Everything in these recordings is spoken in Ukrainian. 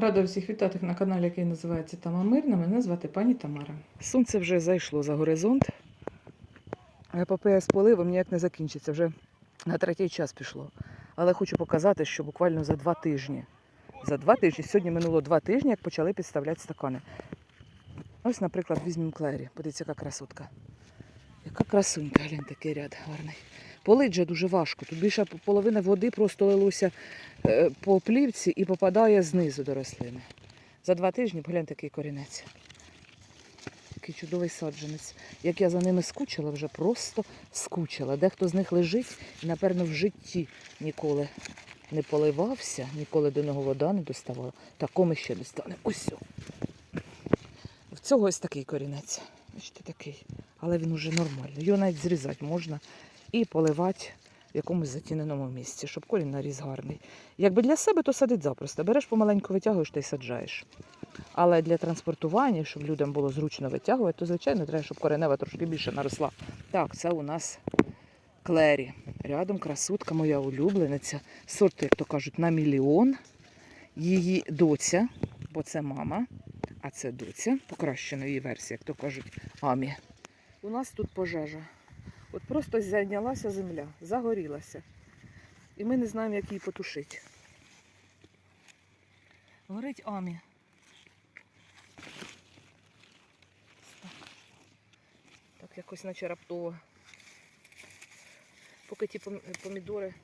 Рада всіх вітати на каналі, який називається Тама Мирна. Мене звати пані Тамара. Сонце вже зайшло за горизонт. Епопея з поливом ніяк не закінчиться. Вже на третій час пішло. Але хочу показати, що буквально за два тижні. За два тижні, сьогодні минуло два тижні, як почали підставляти стакани. Ось, наприклад, візьмемо клері. Подивіться, яка красотка. Яка красунька, глянь, такий ряд гарний. Полить же дуже важко. Тут більше половина води просто лилося е, по плівці і попадає знизу до рослини. За два тижні погляньте такий корінець. Такий чудовий саджанець. Як я за ними скучила, вже просто скучила. Дехто з них лежить і, напевно, в житті ніколи не поливався, ніколи до нього вода не доставала. Такому ще достане. Ось. В цього ось такий корінець. Бачите, такий. Але він уже нормальний. Його навіть зрізати можна і поливати в якомусь затіненому місці, щоб корінь наріс гарний. Якби для себе, то садить запросто. Береш помаленьку витягуєш та й саджаєш. Але для транспортування, щоб людям було зручно витягувати, то, звичайно, треба, щоб коренева трошки більше наросла. Так, це у нас клері. Рядом красотка моя улюблениця. Сорт, як то кажуть, на мільйон. Її доця, бо це мама, а це доця, покращеної версії, як то кажуть, амі. У нас тут пожежа. От просто зайнялася земля, загорілася. І ми не знаємо, як її потушити. Горить амі. Так, якось наче раптово. Поки ті помідори.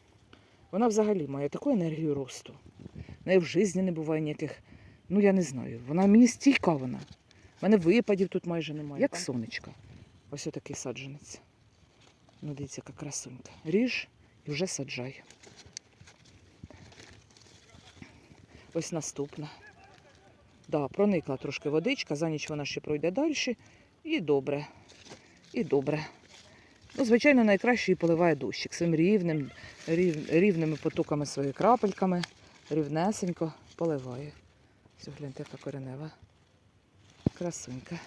Вона взагалі має таку енергію росту. В неї в житті не буває ніяких. Ну я не знаю. Вона мені стійка вона. У мене випадів тут майже немає. Як сонечка. Ось отакий саджанець. Ну, дивіться, яка красунька. Ріж і вже саджай. Ось наступна. Да, проникла трошки водичка, за ніч вона ще пройде далі. І добре. І добре. Ну, звичайно, найкраще її поливає дощик цим рівним, рів, рівними потоками своїми крапельками, рівнесенько поливає. Все, гляньте, яка коренева. Красунька.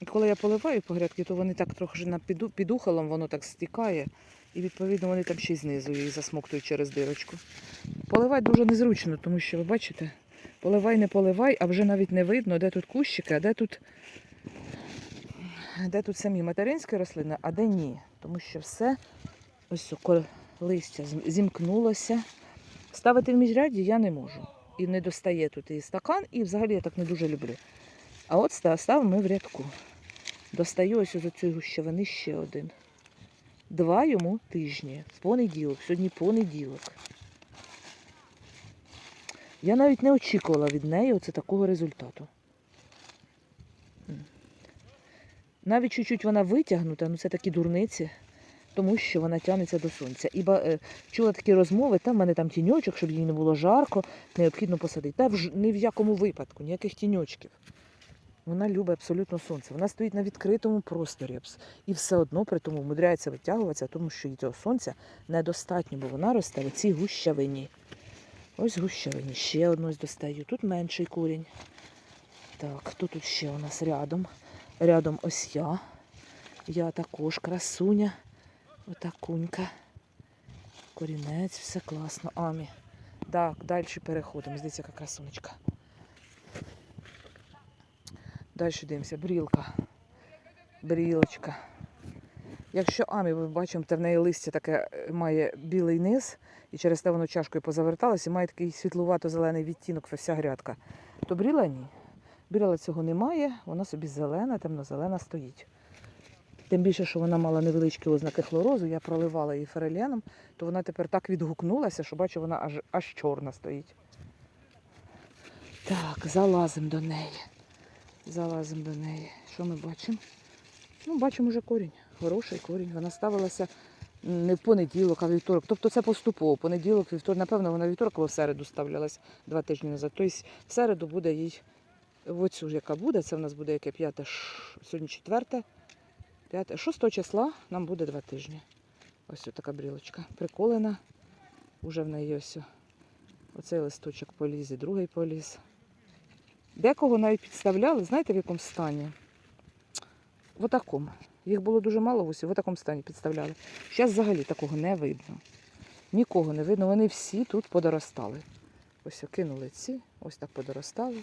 І коли я поливаю по грядки, то вони так трохи на піду, під ухолом воно так стікає. І відповідно вони там ще й знизу її засмоктують через дирочку. Поливати дуже незручно, тому що ви бачите, поливай, не поливай, а вже навіть не видно, де тут кущики, а де тут, де тут самі материнські рослини, а де ні. Тому що все ось листя зімкнулося. Ставити в міжряді я не можу. І не достає тут і стакан, і взагалі я так не дуже люблю. А от ста- ставимо ми в рядку. Достаю ось з цієї гущавини ще один. Два йому тижні. Понеділок. Сьогодні понеділок. Я навіть не очікувала від неї оце такого результату. Навіть чуть-чуть вона витягнута, ну це такі дурниці, тому що вона тягнеться до сонця. І е, чула такі розмови, там в мене там тіньочок, щоб їй не було жарко, необхідно посадити. Та в ні в якому випадку, ніяких тіньочків. Вона любить абсолютно сонце. Вона стоїть на відкритому просторі і все одно при тому вмудряється витягуватися, тому що їй цього сонця недостатньо, бо вона росте в цій гущавині. Ось гущавині. Ще одну достаю. Тут менший корінь. Так, хто тут ще у нас рядом? Рядом ось я. Я також красуня. Отакунька. Корінець, все класно. Амі. Так, далі переходимо. Здається, яка красунечка. Далі дивимося. Брілка. Брілочка. Якщо амі, ми бачимо, в неї листя таке е, має білий низ, і через те воно чашкою позаверталося, і має такий світлувато-зелений відтінок вся грядка, то бріла ні. Бріла цього немає, вона собі зелена, темно-зелена стоїть. Тим більше, що вона мала невеличкі ознаки хлорозу, я проливала її фереленом, то вона тепер так відгукнулася, що бачу, вона аж, аж чорна стоїть. Так, залазимо до неї. Залазимо до неї. Що ми бачимо? Ну, бачимо вже корінь. Хороший корінь. Вона ставилася не в понеділок, а в вівторок. Тобто це поступово. Понеділок, вівторок, напевно, вона вівторок або в середу ставлялась два тижні назад. Тобто в середу буде їй оцю яка буде, це в нас буде яке п'яте, сьогодні четверте, п'яте, шостого числа нам буде два тижні. Ось така брілочка. Приколена. Уже в неї ось оцей листочок поліз і другий поліз. Декого навіть підставляли, знаєте, в якому стані? В отакому. Їх було дуже мало ось, в такому стані підставляли. Зараз взагалі такого не видно. Нікого не видно, вони всі тут подоростали. Ось кинули ці, Ось так подоростали.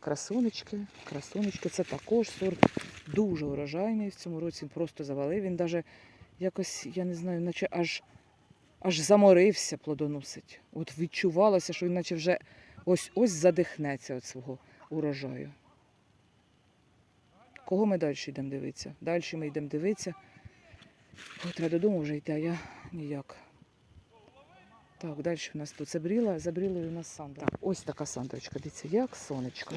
Красунечки, красунечки. Це також сорт дуже урожайний. В цьому році він просто завалив. Він навіть якось, я не знаю, наче аж, аж заморився плодоносить. От відчувалося, що він наче вже ось ось задихнеться від свого урожаю. Кого ми далі йдемо дивитися? Далі ми йдемо дивитися. Ой, треба додому вже йти, а я ніяк. Так, далі у нас тут забріла, забрілою у нас Сандра. Так, ось така Сандрочка, дивіться, як сонечко.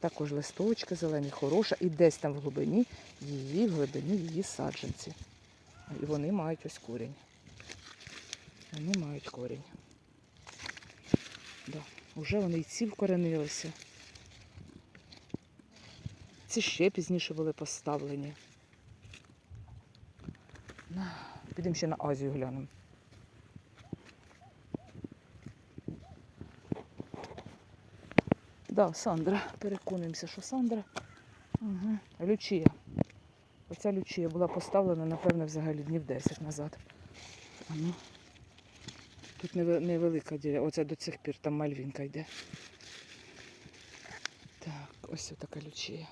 Також листочки зелені, хороша. І десь там в глибині її, в глибині її саджанці. І вони мають ось корінь. Вони мають корінь. Да. Уже вони і ці вкоренилися. Ці ще пізніше були поставлені. Підемо ще на Азію глянемо. Да, Сандра. Переконуємося, що Сандра. Угу. Лючія. Оця лючія була поставлена, напевно, взагалі днів 10 назад. А ну. Тут невелика діля. Оце до цих пір там мальвінка йде. Так, ось така лючія.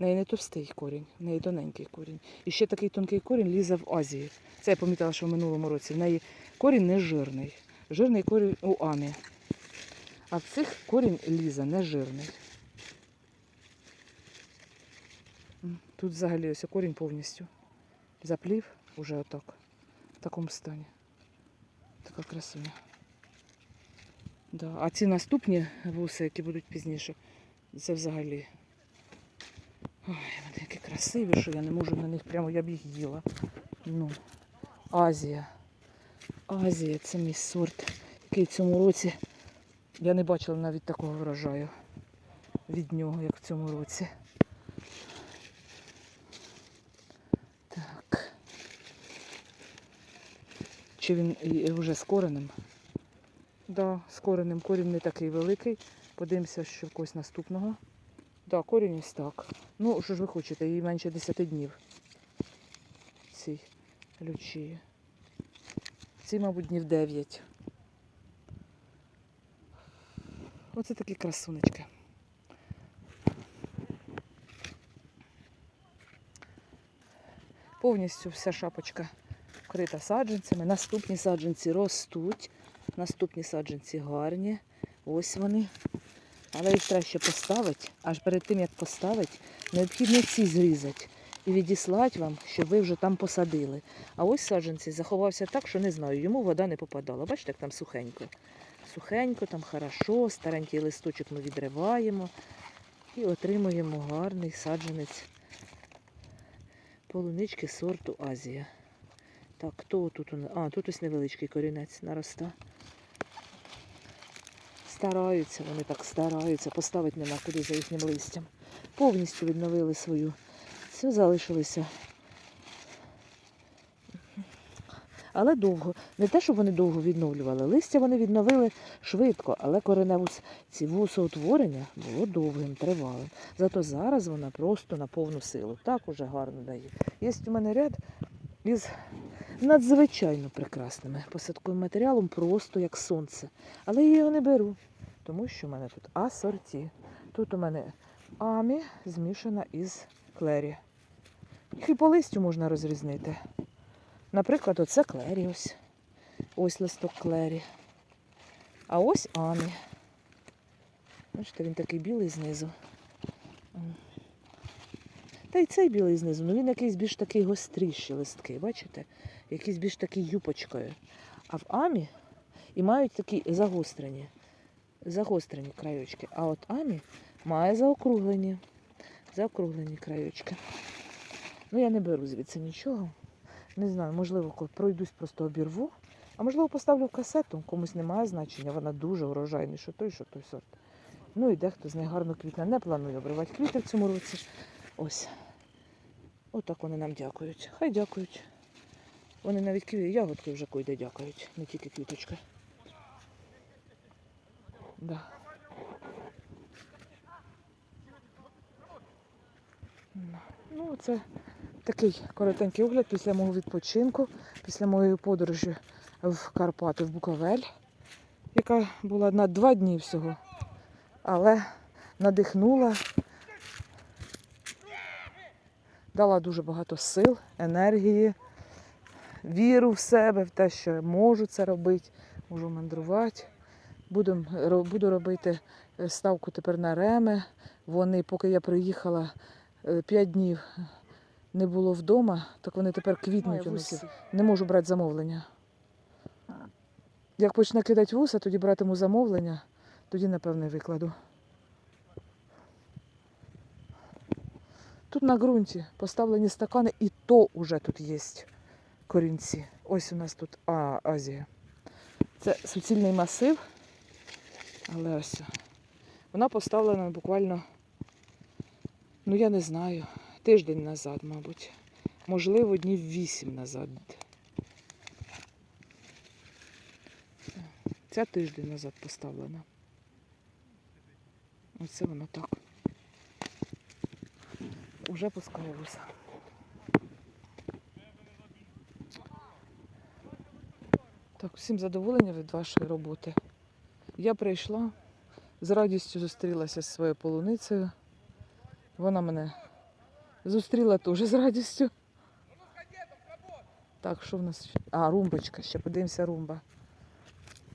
В неї не товстий корінь, в неї тоненький корінь. І ще такий тонкий корінь лізе в Азії. Це я помітила, що в минулому році. В неї корінь не жирний. Жирний корінь у Амі. А в цих корінь лізе не жирний. Тут взагалі ось корінь повністю заплів уже отак. В такому стані. Така красуня. Да. А ці наступні вуси, які будуть пізніше, це взагалі. Ой, вони такі красиві, що я не можу на них прямо, я б їх їла. Ну, Азія. Азія це мій сорт, який в цьому році я не бачила навіть такого врожаю від нього, як в цьому році. Так. Чи він вже з коренем? Да, з коренем. Корінь не такий великий. Подивимося, що когось наступного. Да, корінь ось так. Ну, що ж ви хочете, їй менше 10 днів. Цій лючії. Ці, мабуть, днів 9. Оце такі красунечки. Повністю вся шапочка вкрита саджанцями. Наступні саджанці ростуть. Наступні саджанці гарні. Ось вони. Але їх треба ще поставити. Аж перед тим, як поставити, необхідно ці зрізати і відіслати вам, щоб ви вже там посадили. А ось саджанці заховався так, що не знаю, йому вода не попадала. Бачите, як там сухенько. Сухенько, там хорошо, старенький листочок ми відриваємо і отримуємо гарний саджанець полунички сорту Азія. Так, хто тут? А, тут ось невеличкий корінець нароста. Стараються, вони так стараються, поставити нема куди за їхнім листям. Повністю відновили свою. Все залишилося. Але довго. Не те, щоб вони довго відновлювали. Листя вони відновили швидко, але кореневу ці вусоутворення було довгим, тривалим. Зато зараз вона просто на повну силу. Так уже гарно дає. Є у мене ряд із надзвичайно прекрасними посадковим матеріалом, просто як сонце. Але я його не беру, тому що в мене тут асорті. Тут у мене амі змішана із клері. Їх і по листю можна розрізнити. Наприклад, оце клері ось. Ось листок клері. А ось амі. Бачите, він такий білий знизу. Та й цей білий знизу, ну він якийсь більш такий гостріші листки, бачите? Якийсь більш такий юпочкою. А в амі і мають такі загострені, загострені крайочки. А от амі має заокруглені, заокруглені крайочки. Ну, я не беру звідси нічого. Не знаю, можливо, пройдусь, просто обірву. А можливо, поставлю в касету, комусь немає значення, вона дуже урожайний, що той, що той сорт. Ну і дехто з них гарно квітне. Не планую обривати квіти в цьому році. Ось. Отак вони нам дякують. Хай дякують. Вони навіть кві... ягодки вже койде дякують, не тільки квіточка. Да. Ну, це такий коротенький огляд після мого відпочинку, після моєї подорожі в Карпати, в Буковель. яка була на два дні всього. Але надихнула, дала дуже багато сил, енергії, віру в себе, в те, що я можу це робити, можу мандрувати. Ро- буду робити е, ставку тепер на реми. Вони, поки я приїхала 5 днів, не було вдома, так вони тепер квітнуть. у них. Не можу брати замовлення. Як почне кидати вуса, тоді братиму замовлення, тоді, напевне, викладу. Тут на ґрунті поставлені стакани, і то вже тут є корінці. Ось у нас тут а, Азія. Це суцільний масив, але ось. Вона поставлена буквально, ну я не знаю, тиждень назад, мабуть. Можливо, днів вісім назад. Ця тиждень назад поставлена. Оце воно так. Уже пускає вуса. Так, всім задоволення від вашої роботи. Я прийшла, з радістю зустрілася зі своєю полуницею. Вона мене зустріла теж з радістю. Так, що в нас? А, румбочка, ще подивимося румба.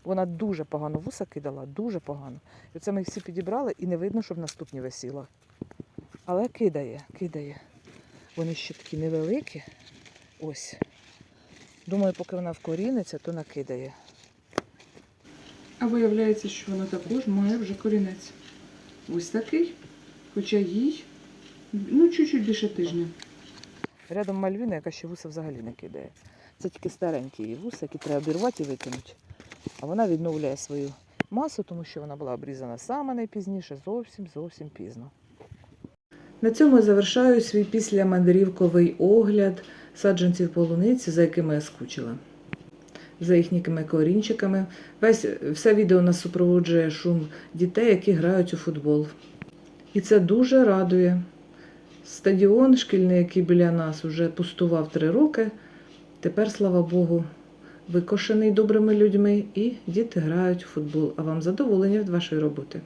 Вона дуже погано вуса кидала, дуже погано. І це ми всі підібрали і не видно, щоб наступні висіла. Але кидає, кидає. Вони ще такі невеликі. Ось. Думаю, поки вона вкоріниться, то накидає. А виявляється, що вона також має вже корінець. Ось такий, хоча їй ну, чуть-чуть більше тижня. Рядом мальвіна, яка ще вуса взагалі не кидає. Це тільки старенькі її вуса, які треба обірвати і викинути. А вона відновлює свою масу, тому що вона була обрізана саме найпізніше, зовсім зовсім пізно. На цьому я завершаю свій післямандрівковий огляд саджанців полуниці, за якими я скучила. За їхніми корінчиками. Весь, все відео нас супроводжує шум дітей, які грають у футбол. І це дуже радує. Стадіон шкільний, який біля нас вже пустував три роки. Тепер, слава Богу, викошений добрими людьми, і діти грають у футбол. А вам задоволення від вашої роботи.